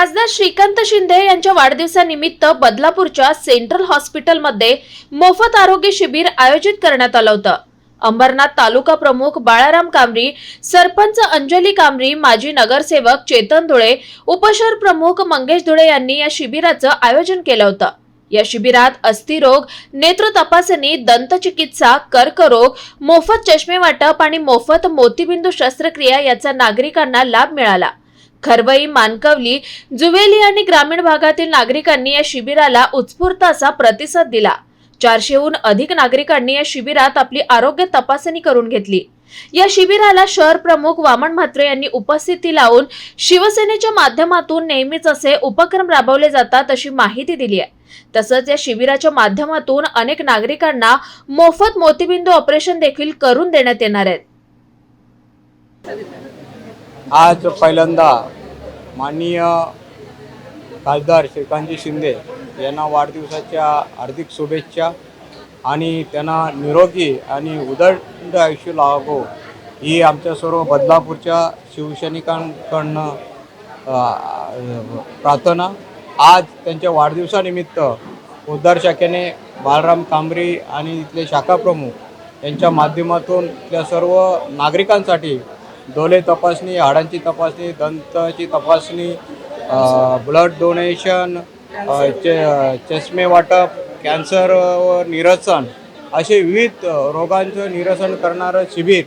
खासदार श्रीकांत शिंदे यांच्या वाढदिवसानिमित्त बदलापूरच्या सेंट्रल हॉस्पिटलमध्ये मोफत आरोग्य शिबिर आयोजित करण्यात आलं होतं. अंबरनाथ तालुका प्रमुख बाळाराम कांबरी सरपंच अंजली कांबरी माजी नगरसेवक चेतन धुळे उपशहर प्रमुख मंगेश धुळे यांनी या शिबिराचं आयोजन केलं होतं. या शिबिरात अस्थिरोग नेत्र तपासणी दंतचिकित्सा कर्करोग मोफत चष्मे वाटप आणि मोफत मोतीबिंदू शस्त्रक्रिया याचा नागरिकांना लाभ मिळाला. खरवई मानकवली जुवेली आणि ग्रामीण भागातील नागरिकांनी या शिबिराला उत्स्फूर्त असा प्रतिसाद दिला. चारशेहून अधिक नागरिकांनी या शिबिरात आपली आरोग्य तपासणी करून घेतली. या शिबिराला शहर प्रमुख वामन म्हात्रे यांनी उपस्थिती लावून शिवसेनेच्या माध्यमातून नेहमीच असे उपक्रम राबवले जातात अशी माहिती दिली आहे. तसंच या शिबिराच्या माध्यमातून अनेक नागरिकांना मोफत मोतीबिंदू ऑपरेशन देखील करून देण्यात येणार आहेत. आज पहिल्यांदा माननीय खासदार श्रीकांतजी शिंदे यांना वाढदिवसाच्या हार्दिक शुभेच्छा आणि त्यांना निरोगी आणि उदंड आयुष्य लाभो ही आमच्या सर्व बदलापूरच्या शिवसैनिकांकडनं प्रार्थना. आज त्यांच्या वाढदिवसानिमित्त उद्धार शाखेने बालराम कांबरी आणि इथले शाखाप्रमुख यांच्या माध्यमातून इथल्या सर्व नागरिकांसाठी डोळे तपासणी हाडांची तपासणी दंताची तपासणी ब्लड डोनेशन चे चष्मे वाटप कॅन्सर व निरसन असे विविध रोगांचं निरसन करणारं शिबिर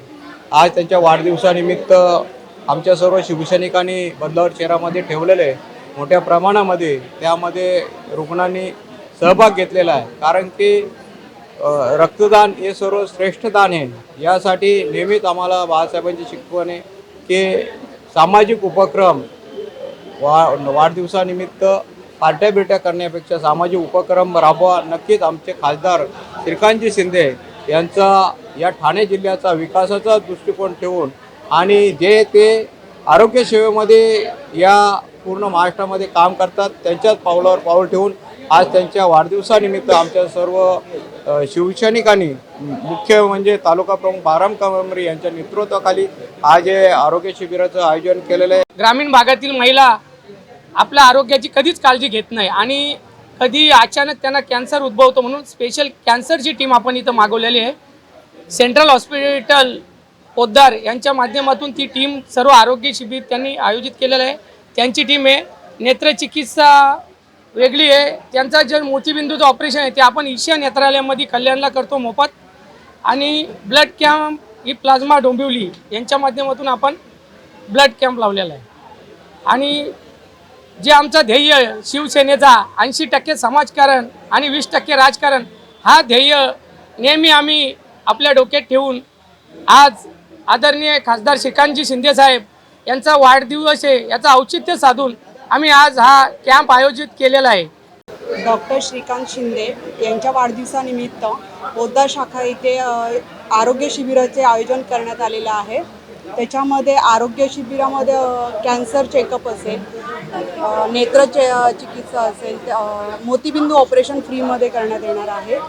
आज त्यांच्या वाढदिवसानिमित्त आमच्या सर्व शिवसैनिकांनी बदलावर शहरामध्ये ठेवलेलं आहे. मोठ्या प्रमाणामध्ये त्यामध्ये रुग्णांनी सहभाग घेतलेला आहे. कारण की रक्तदान हे सर्व श्रेष्ठ दान आहे. यासाठी नेहमीच आम्हाला बाळासाहेबांची शिकवण आहे की सामाजिक उपक्रम वा वाढदिवसानिमित्त पार्ट्या बिर्ट्या करण्यापेक्षा सामाजिक उपक्रम राबवा. नक्कीच आमचे खासदार श्रीकांतजी शिंदे यांचा या ठाणे जिल्ह्याचा विकासाचा दृष्टिकोन ठेवून आणि जे ते आरोग्य सेवेमध्ये या पूर्ण महाराष्ट्रामध्ये काम करतात त्यांच्याच पावलावर पाऊल ठेवून आज त्यांच्या वाढदिवसानिमित्त आमच्या सर्व शिवसैनिकांनी मुख्य म्हणजे तालुका प्रमुख बाराम कांबरी यांच्या नेतृत्वाखाली आज हे आरोग्य शिबिराचं आयोजन केलेलं आहे. ग्रामीण भागातील महिला आपल्या आरोग्याची कधीच काळजी घेत नाही आणि कधी अचानक त्यांना कॅन्सर उद्भवतो म्हणून स्पेशल कॅन्सरची टीम आपण इथं मागवलेली आहे. सेंट्रल हॉस्पिटल पोद्दार यांच्या माध्यमातून ती टीम सर्व आरोग्य शिबिर त्यांनी आयोजित केलेलं आहे. त्यांची टीम आहे. नेत्रचिकित्सा वेगळी आहे. त्यांचा जे मोतीबिंदूचं ऑपरेशन आहे ते आपण ईशा नेत्रालयामध्ये कल्याणला करतो मोफत. आणि ब्लड कॅम्प ही प्लाझ्मा डोंबिवली यांच्या माध्यमातून आपण ब्लड कॅम्प लावलेला आहे. आणि जे आमचं ध्येय शिवसेनेचा ऐंशी टक्के समाजकारण आणि वीस टक्के राजकारण हा ध्येय नेहमी आम्ही आपल्या डोक्यात ठेवून आज आदरणीय खासदार श्रीकांतजी शिंदेसाहेब यांचा वाढदिवस आहे याचं औचित्य साधून आम्ही आज हा कॅम्प आयोजित केलेला आहे. डॉक्टर श्रीकांत शिंदे यांच्या वाढदिवसानिमित्त पोद्दार शाखा इथे आरोग्य शिबिराचे आयोजन करण्यात आलेलं आहे. त्याच्यामध्ये आरोग्य शिबिरामध्ये कॅन्सर चेकअप असेल नेत्र चे चिकित्सा असेल मोतीबिंदू ऑपरेशन फ्रीमध्ये करण्यात येणार आहे.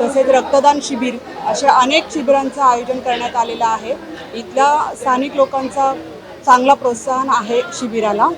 तसेच रक्तदान शिबिर अशा अनेक शिबिरांचं आयोजन करण्यात आलेलं आहे. इथल्या स्थानिक लोकांचा चांगला प्रोत्साहन आहे शिबिराला.